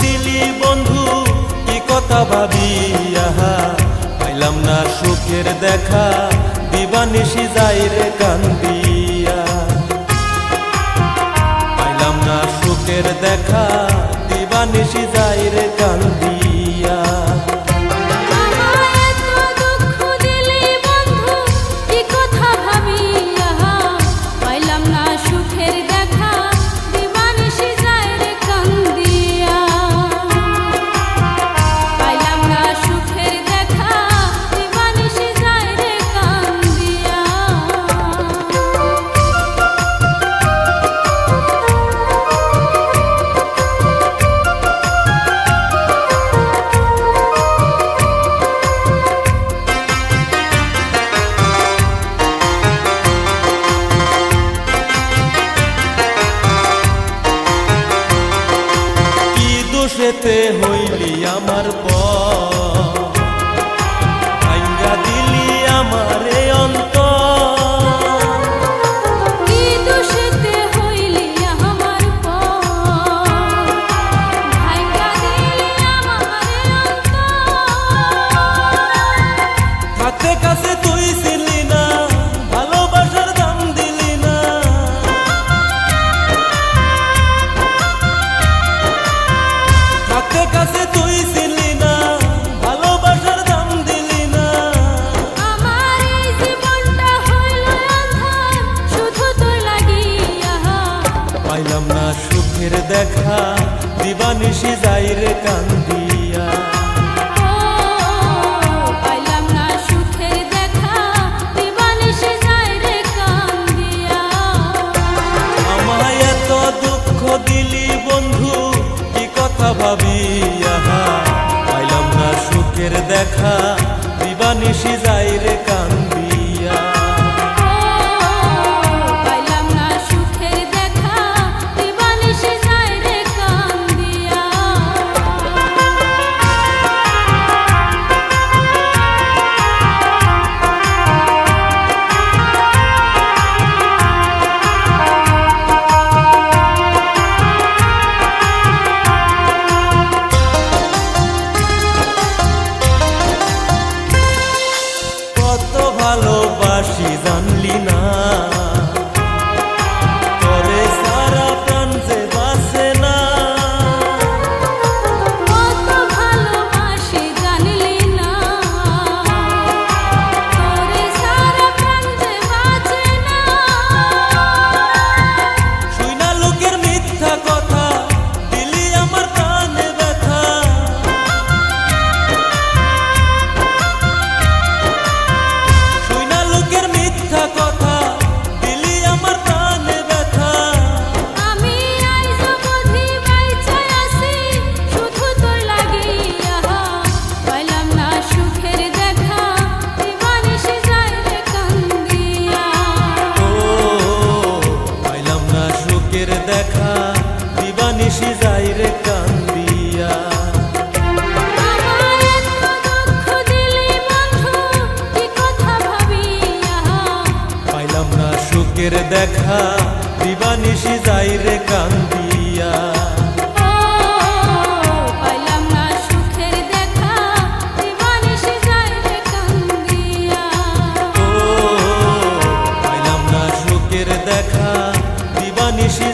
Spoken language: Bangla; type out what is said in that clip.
দিলি বন্ধু কি কথা ভাবি? আহা পাইলাম না সুখের দেখা দিবানিশি যাই রে কান্দি। যেতে হইলি আমার পথ। চোখের দেখা দিবানিশি যাই রে কান্দিয়া এত দুঃখ দিলি বন্ধু কি কথা ভাবিয়া? পাইলাম না সুখের দেখা দিবানিশি যাই রে she's on নিশি যাই রে কান্দিয়া। পাইলাম না সুখের দেখা দিবানিশি যাই রে কান্দিয়া। দেখা দিবানিশি